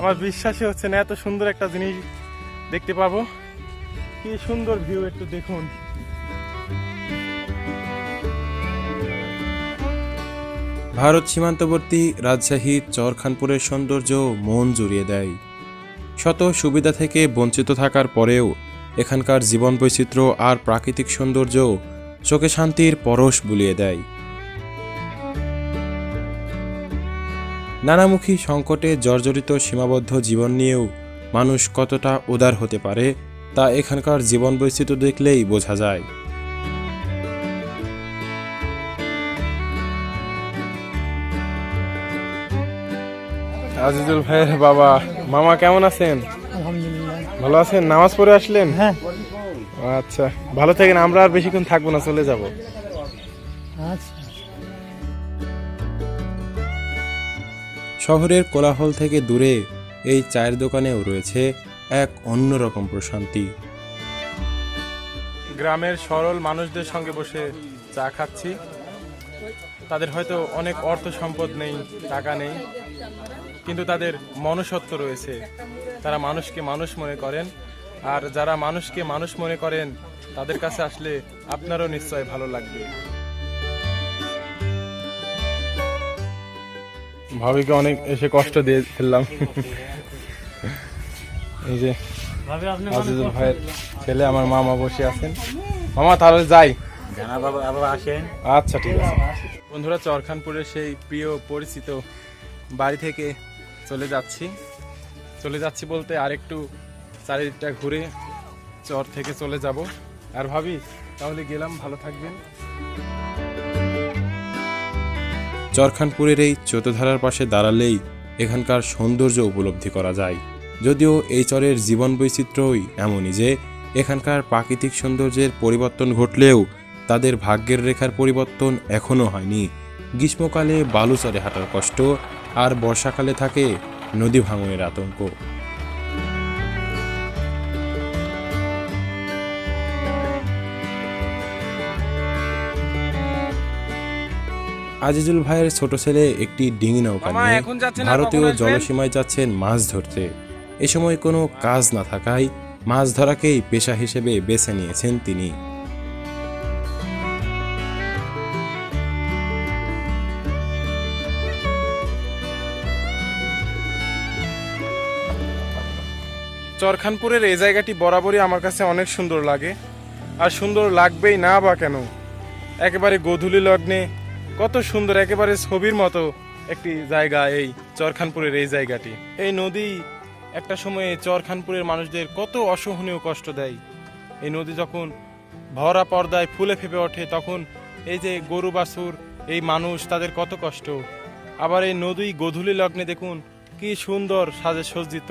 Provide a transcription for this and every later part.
আমার বিশ্বাসই হচ্ছে না, এত সুন্দর একটা জিনিস দেখতে পাবো। কি সুন্দর ভিউ একটু দেখুন। ভারত সীমান্তবর্তী রাজশাহী চরখানপুরের সৌন্দর্য মন জুড়িয়ে দেয়। শত সুবিধা থেকে বঞ্চিত থাকার পরেও এখানকার জীবন বৈচিত্র্য আর প্রাকৃতিক সৌন্দর্য চোখে শান্তির পরশ বুলিয়ে দেয়। নানামুখী সংকটে জর্জরিত সীমাবদ্ধ জীবন নিয়েও মানুষ কতটা উদার হতে পারে তা এখানকার জীবন বৈচিত্র্য দেখলেই বোঝা যায়। আজিজুল ভাইয়ের বাবা মামা কেমন আছেন? ভালো আছেন? নামাজ পড়ে আসলেন? হ্যাঁ। আচ্ছা ভালো থাকেন আমরা আর বেশিক্ষণ থাকব না চলে যাব। আচ্ছা। শহরের কোলাহল থেকে দূরে এই চায়ের দোকানেও রয়েছে এক অন্যরকম প্রশান্তি। গ্রামের সরল মানুষদের সঙ্গে বসে চা খাচ্ছি। তাদের হয়তো অনেক অর্থ সম্পদ নেই, টাকা নেই, কিন্তু তাদের মনুষ্যত্ব রয়েছে। তারা মানুষকে মানুষ মনে করেন, আর যারা মানুষকে মানুষ মনে করেন, তাদের কাছে আসলে আপনারও নিশ্চয় ভালো লাগবে। ভাবিকে অনেক এসে কষ্ট দিয়ে ফেললাম। এই যে আজিজুল ভাইয়ের ছেলে আমার মামা বসে আছেন। মামা তাহলে যাই। জানা বাবা বাবা আসেন। আচ্ছা ঠিক আছে। বন্ধুরা চরখানপুরের সেই প্রিয় পরিচিত বাড়ি থেকে চলে যাচ্ছি। চলে যাচ্ছি বলতে আরেকটু চারিদিকটা ঘুরে চর থেকে চলে যাব। আর ভাবি তাহলে গেলাম ভালো থাকবেন। চরখানপুরের এই চোতধারার পাশে দাঁড়ালেই এখানকার সৌন্দর্য উপলব্ধি করা যায়। যদিও এই চরের জীবন বৈচিত্র্যই এমনই যে, এখানকার প্রাকৃতিক সৌন্দর্যের পরিবর্তন ঘটলেও তাদের ভাগ্যের রেখার পরিবর্তন এখনও হয়নি। গ্রীষ্মকালে বালুচরে হাঁটার কষ্ট, আর বর্ষাকালে থাকে নদী ভাঙনের আতঙ্ক। আজিজুল ভাইয়ের ছোট ছেলে একটি ডিঙি নৌকা নিয়ে ভারতীয় জলসীমায় যাচ্ছেন মাছ ধরতে। এ সময় কোনো কাজ না থাকায় মাছ ধরাকেই পেশা হিসেবে বেছে নিয়েছেন তিনি। চরখানপুরের এই জায়গাটি বরাবরই আমার কাছে অনেক সুন্দর লাগে। আর সুন্দর লাগবেই না বা কেন? একেবারে গোধূলি লগ্নে কত সুন্দর, একেবারে ছবির মতো একটি জায়গা এই চরখানপুরের এই জায়গাটি। এই নদী একটা সময়ে চরখানপুরের মানুষদের কত অসহনীয় কষ্ট দেয়। এই নদী যখন ভরা পর্দায় ফুলে ফেপে ওঠে, তখন এই যে গরু, বাছুর, এই মানুষ, তাদের কত কষ্ট। আবার এই নদী গোধূলি লগ্নে দেখুন, কি সুন্দর সাজে সজ্জিত,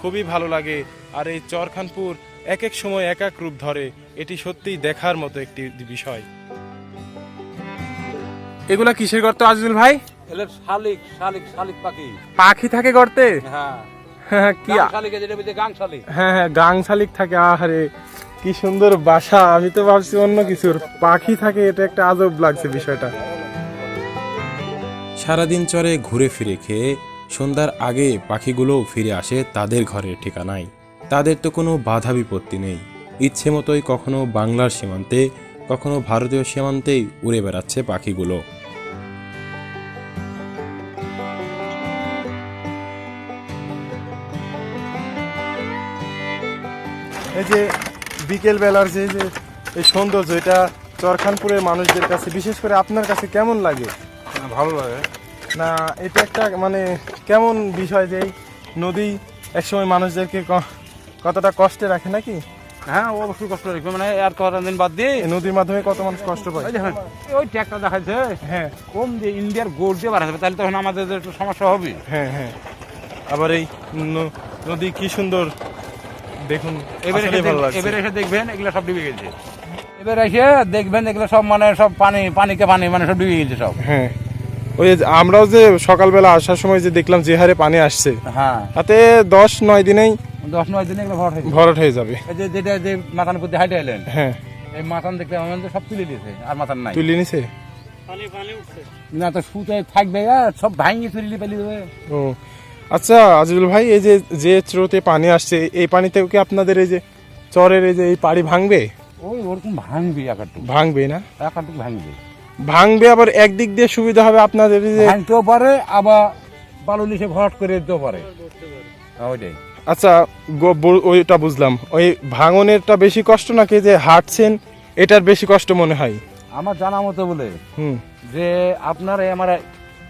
খুবই ভালো লাগে। আর এই চরখানপুর এক এক সময় এক এক রূপ ধরে, এটি সত্যিই দেখার মতো একটি বিষয়। এগুলা কিসের গর্ত আজিজুল ভাই? এলে শালিক শালিক শালিক পাখি। পাখি থাকে গর্তে? হ্যাঁ। হ্যাঁ কি গাং শালিক যেটা বলছে গাং শালিক। হ্যাঁ হ্যাঁ গাং শালিক থাকে আহারে কি সুন্দর বাসা। আমি তো ভাবছি অন্য কিছুর। পাখি থাকে এটা একটা আজব লাগছে বিষয়টা। সারাদিন চরে ঘুরে ফিরে খেয়ে সন্ধ্যার আগে পাখিগুলো ফিরে আসে তাদের ঘরের ঠিকানায়। তাদের তো কোনো বাধা বিপত্তি নেই। ইচ্ছে মতোই কখনো বাংলার সীমান্তে কখনো ভারতীয় সীমান্তেই উড়ে বেড়াচ্ছে পাখিগুলো। এই যে বিকেল বেলার যে যে এই সৌন্দর্য এটা চরখানপুরের মানুষদের কাছে বিশেষ করে আপনার কাছে কেমন লাগে? ভালো লাগে। না এটা একটা মানে কেমন বিষয় যে নদী একসময় মানুষদেরকে ক- কতটা কষ্টে রাখে নাকি? হ্যাঁ অবশ্যই কষ্ট লাগবে মানে আর করার দিন বাদ দিয়ে নদীর মাধ্যমে কত মানুষ কষ্ট পায়? দেখেন ওই ট্যাগটা দেখাচ্ছে হ্যাঁ। কম দিয়ে ইন্ডিয়ার গোল্ড দিয়ে বাড়াতে তাহলে তখন আমাদের একটু সমস্যা হবে। হ্যাঁ হ্যাঁ। আবার এই নদী কি সুন্দর। দেখুন এবারে এবারে এসে দেখবেন এগুলো সব ডুবে গেছে। এবার এসে দেখবেন এগুলো সব মানে সব পানি পানিকে পানি মানে সব ডুবে গেছে সব। হ্যাঁ। ওই আমরাও যে সকালবেলা আসার সময় যে দেখলাম যে হারে পানি আসছে হ্যাঁ। তাতে দশ নয় দিনেই দশ নয় দিনে এগুলো ভর হয়েছে ভরাট হয়ে যাবে। এই যে যেটা যে উপর দিয়ে হাইটে এলেন হ্যাঁ। এই মাথান দেখতে আমাদের সব তুলে দিয়েছে আর মাথার নাই। তুলে নিছে? না তো সুতে থাকবে আর সব ভাঙিয়ে তুলি পেলি দেবে ও আচ্ছা আজিজুল ভাই এই যে যে স্রোতে পানি আসছে এই পানিতেও কি আপনাদের এই যে চরের এই যে এই পাড়ি ভাঙবে? ওই ওরকম ভাঙবে একাটুক। ভাঙবে না? একাটুক ভাঙবে। ভাঙবে আবার একদিক দিয়ে সুবিধা হবে আপনাদের এই যে ভাঙতেও পারে আবার বালু লিসে ভরাট করে দিতেও পারে। হ্যাঁ, ওইটাই। আচ্ছা ওইটা বুঝলাম। ওই ভাঙনেরটা বেশি কষ্ট নাকি যে হাঁটছেন? এটার বেশি কষ্ট মনে হয়? আমার জানা মতো বলে হুম। যে আপনার আমার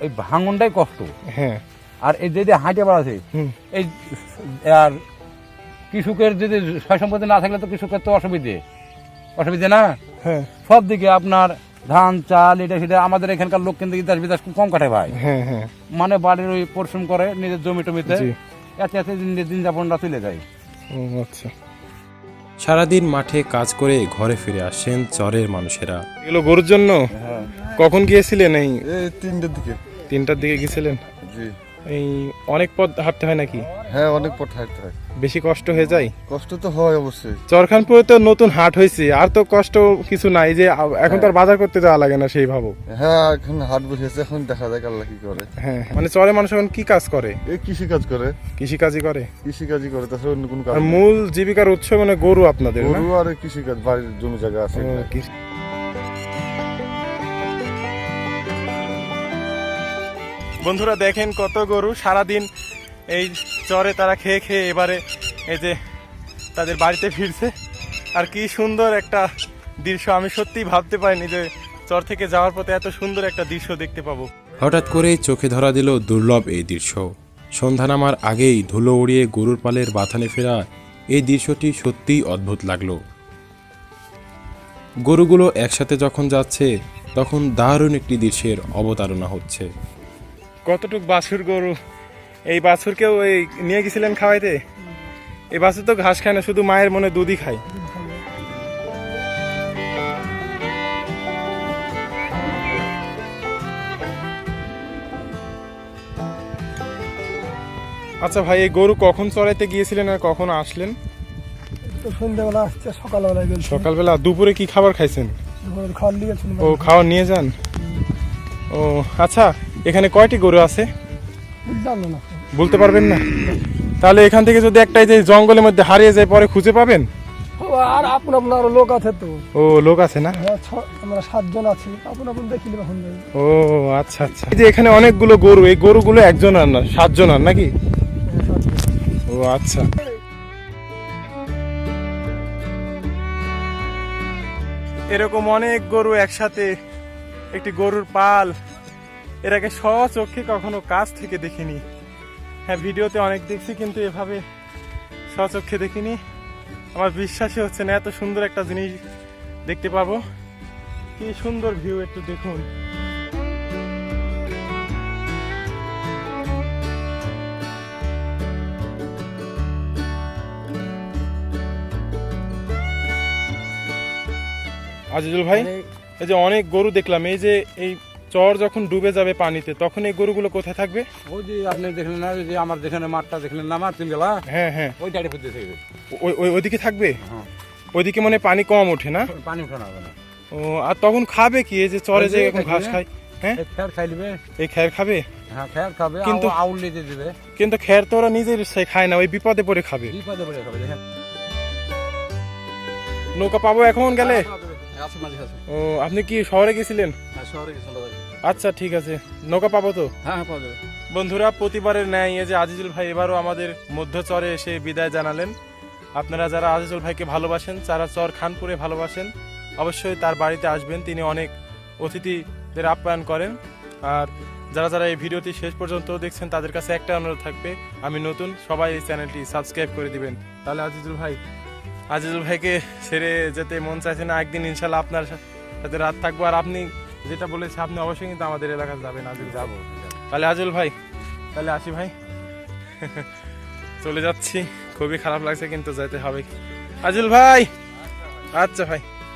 এই ভাঙনটাই কষ্ট। হ্যাঁ। আর এই যদি হাঁটে বাড়াছে হুম। এই আর কৃষকের যদি সয় সম্পত্তি না থাকলে তো কৃষকের তো অসুবিধে। অসুবিধে না? হ্যাঁ। সব দিকে আপনার ধান চাল এটা সেটা আমাদের এখানকার লোক কিন্তু ইতিহাস খুব কম কাটে ভাই। হ্যাঁ হ্যাঁ। মানে বাড়ির ওই পরিশ্রম করে নিজের জমি টমিতে এতে এতে দিন দিন যাপনটা চলে যায়। ও, আচ্ছা। সারাদিন মাঠে কাজ করে ঘরে ফিরে আসেন চরের মানুষেরা। এগুলো গরুর জন্য? হ্যাঁ। কখন গিয়েছিলেন এই? তিনটার তিনটের দিকে। তিনটার দিকে গেছিলেন জি। এই অনেক পথ হাঁটতে হয় নাকি? হ্যাঁ অনেক পথ হাঁটতে হয়। বেশি কষ্ট হয়ে যায়? কষ্ট তো হয় অবশ্যই। চরখানপুরে তো নতুন হাট হয়েছে আর তো কষ্ট কিছু নাই যে এখন তো আর বাজার করতে যাওয়া লাগে না সেই ভাবো হ্যাঁ এখন হাট বসেছে এখন দেখা যাক আল্লাহ কি করে। হ্যাঁ মানে চরে মানুষ এখন কি কাজ করে? এই কৃষি কাজ করে। কৃষি কাজই করে। কৃষি কাজই করে তাছাড়া অন্য কোনো কাজ আর মূল জীবিকার উৎস মানে গরু আপনাদের? গরু আর কৃষি কাজ বাড়ির জমি জায়গা আছে বন্ধুরা দেখেন কত গরু সারাদিন এই চরে তারা খেয়ে খেয়ে এবারে এই যে তাদের বাড়িতে ফিরছে। আর কি সুন্দর একটা দৃশ্য, আমি সত্যিই ভাবতে পারিনি যে চর থেকে যাওয়ার পথে এত সুন্দর একটা দৃশ্য দেখতে পাবো। হঠাৎ করেই চোখে ধরা দিল দুর্লভ এই দৃশ্য। সন্ধ্যা নামার আগেই ধুলো উড়িয়ে গরুর পালের বাথানে ফেরা এই দৃশ্যটি সত্যিই অদ্ভুত লাগল। গরুগুলো একসাথে যখন যাচ্ছে, তখন দারুণ একটি দৃশ্যের অবতারণা হচ্ছে। কতটুক বাছুর গরু? এই বাছুরকেও এই নিয়ে গেছিলেন খাওয়াইতে? এই বাছুর তো ঘাস খায় না শুধু মায়ের মনে দুধই খায়। আচ্ছা ভাই এই গরু কখন চড়াইতে গিয়েছিলেন আর কখন আসলেন? সন্ধ্যাবেলা আসছে সকালবেলা গেছিল সকালবেলা দুপুরে কি খাবার খাইছেন? ও খাওয়ার নিয়ে যান? ও আচ্ছা এখানে কয়টি গরু আছে? বলতে পারবেন না? তাহলে এখান থেকে যদি একটাই যে জঙ্গলের মধ্যে হারিয়ে যায় পরে খুঁজে পাবেন? আর আপন লোক আছে তো। ও লোক আছে না? হ্যাঁ আমরা সাতজন আছি। আপন আপন দেখিলে এখন। ও আচ্ছা আচ্ছা। এই যে এখানে অনেকগুলো গরু এই গরুগুলো একজন আর না সাতজন আর নাকি? ও আচ্ছা। এরকম অনেক গরু একসাথে একটি গরুর পাল এর আগে স্বচক্ষে কখনো কাছ থেকে দেখিনি। হ্যাঁ ভিডিওতে অনেক দেখছি কিন্তু এভাবে স্বচক্ষে দেখিনি। আমার বিশ্বাসই হচ্ছে না এত সুন্দর একটা জিনিস দেখতে পাবো। কি সুন্দর ভিউ একটু দেখুন। আজিজুল ভাই এই যে অনেক গরু দেখলাম এই যে এই চর যখন ডুবে যাবে পানিতে তখন এই গরুগুলো কোথায় থাকবে? ওই যে আপনি দেখলেন না যে আমার যেখানে মাঠটা দেখলেন না আমার তিন গেলা হ্যাঁ হ্যাঁ। ওই দাঁড়িয়ে ফুটতে থাকবে। ওই ওই- ওইদিকে থাকবে? হ্যাঁ। ওইদিকে মানে পানি কম ওঠে না? পানি হবে না ও আর তখন খাবে কি? এই যে চরে যে এখন ঘাস খায় হ্যাঁ? খেয়ার খাই দিবে। এই খ্যার খাবে? হ্যাঁ খেয়ার খাবে কিন্তু- আউল দিতে দিবে। কিন্তু খ্যার তো ওরা নিজের সে খায় না ওই বিপদে পড়ে খাবে। বিপদে পড়ে খাবে দেখেন। নৌকা পাবো এখন গেলে? আছে মাঝে আছে। ও আপনি কি শহরে গেছিলেন? হ্যাঁ শহরে আচ্ছা ঠিক আছে। নৌকা পাবো তো? হ্যাঁ হ্যাঁ পাওয়া যাবে। বন্ধুরা প্রতিবারের ন্যায় এই যে আজিজুল ভাই এবারও আমাদের মধ্যচরে এসে বিদায় জানালেন। আপনারা যারা আজিজুল ভাইকে ভালোবাসেন যারা চর খানপুরে ভালোবাসেন অবশ্যই তার বাড়িতে আসবেন। তিনি অনেক অতিথিদের আপ্যায়ন করেন। আর যারা যারা এই ভিডিওটি শেষ পর্যন্ত দেখছেন তাদের কাছে একটা অনুরোধ থাকবে আমি নতুন সবাই এই চ্যানেলটি সাবস্ক্রাইব করে দিবেন। তাহলে আজিজুল ভাই আজিজুল ভাইকে ছেড়ে যেতে মন চাইছে না একদিন ইনশাল্লাহ আপনার সাথে রাত থাকব। আর আপনি যেটা বলেছে আপনি অবশ্যই কিন্তু আমাদের এলাকায় যাবেন আজিজ যাব তাহলে আজিল ভাই তাহলে আসি ভাই। চলে যাচ্ছি। খুবই খারাপ লাগছে কিন্তু যেতে হবে। আজিল ভাই! আচ্ছা ভাই।